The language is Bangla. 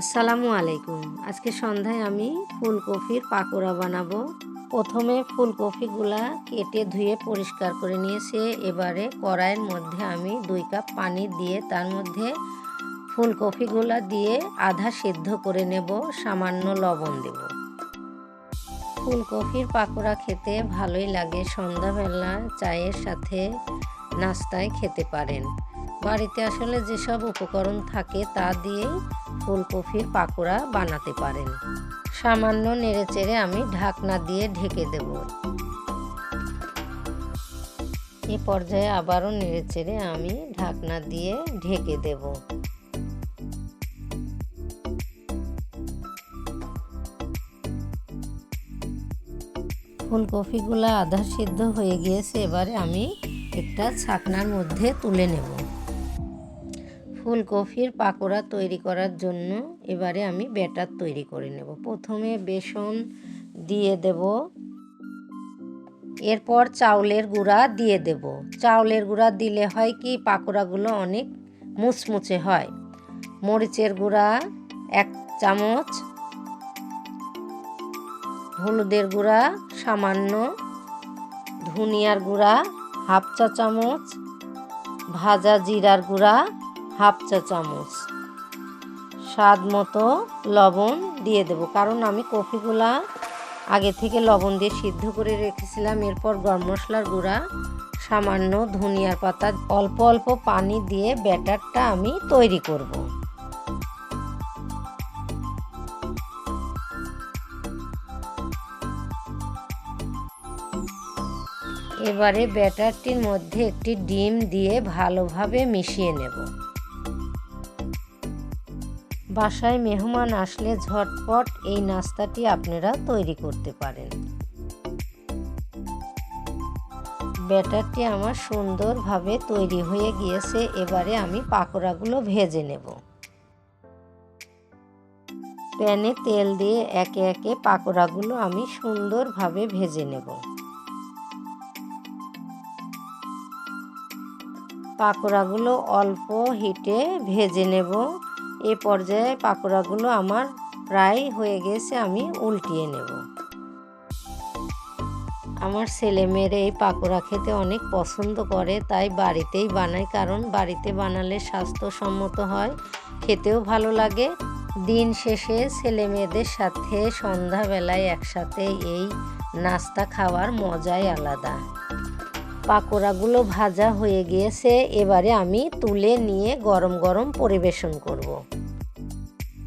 আসসালামু আলাইকুম। আজকে সন্ধ্যায় আমি ফুলকপির পাকোড়া বানাবো। প্রথমে ফুলকপিগুলা কেটে ধুয়ে পরিষ্কার করে নিয়েছে। এবারে কড়াইয়ের মধ্যে আমি দুই কাপ পানি দিয়ে তার মধ্যে ফুলকপিগুলা দিয়ে আধা সিদ্ধ করে নেব। সামান্য লবণ দেব। ফুলকপির পাকোড়া খেতে ভালোই লাগে। সন্ধ্যাবেলা চায়ের সাথে নাস্তায় খেতে পারেন। বাড়িতে আসলে যেসব উপকরণ থাকে তা দিয়েই ফুলকপির পাকোড়া বানাতে পারেন। সামান্য নেড়েচেড়ে আমি ঢাকনা দিয়ে ঢেকে দেব। এ পর্যায়ে আবারও নেড়েচেড়ে আমি ঢাকনা দিয়ে ঢেকে দেব। ফুলকপিগুলো আধা সিদ্ধ হয়ে গিয়েছে, এবারে আমি একটা ছাকনার মধ্যে তুলে নেব। ফুলকপির পাকোড়া তৈরি করার জন্য এবারে আমি ব্যাটার তৈরি করে নেব। প্রথমে বেসন দিয়ে দেব। এরপর চাউলের গুঁড়া দিয়ে দেব। চাউলের গুঁড়া দিলে হয় কি, পাকোড়াগুলো অনেক মুচমুচে হয়। মরিচের গুঁড়া এক চামচ, হলুদের গুঁড়া সামান্য, ধনিয়ার গুঁড়া হাফ চা চামচ, ভাজা জিরার গুঁড়া হাফ চা চামচ। স্বাদ মতো লবণ দিয়ে দেব। কারণ আমি কফিগুলা আগে থেকে লবণ দিয়ে সিদ্ধ করে রেখেছিলাম। এরপর গরম মশলার গুঁড়া, সামান্য ধনিয়ার পাতা, অল্প অল্প পানি দিয়ে ব্যাটারটা আমি তৈরি করব। এবারে ব্যাটারটির মধ্যে একটি ডিম দিয়ে ভালোভাবে মিশিয়ে নেব। বাসায় মেহমান আসলে ঝটপট এই নাস্তাটি আপনারা তৈরি করতে পারেন। ব্যাটারটি আমার সুন্দরভাবে তৈরি হয়ে গিয়েছে, এবারে আমি পাকোড়াগুলো ভেজে নেব। প্যানে তেল দিয়ে একে একে পাকোড়াগুলো আমি সুন্দরভাবে ভেজে নেব। পাকোড়াগুলো অল্প হিটে ভেজে নেব। এ পর্যায়ে পাকোড়াগুলো আমার প্রায় হয়ে গেছে, আমি উল্টিয়ে নেব। আমার ছেলে মেয়েরা এই পাকোড়া খেতে অনেক পছন্দ করে, তাই বাড়িতেই বানাই, কারণ বাড়িতে বানালে স্বাস্থ্যসম্মত হয়, খেতেও ভালো লাগে। দিন শেষে ছেলে মেয়েদের সাথে সন্ধ্যাবেলায় একসাথে এই নাস্তা খাওয়ার মজাই আলাদা। পাকোড়াগুলো ভাজা হয়ে গিয়েছে, এবারে আমি তুলে নিয়ে গরম গরম পরিবেশন করব।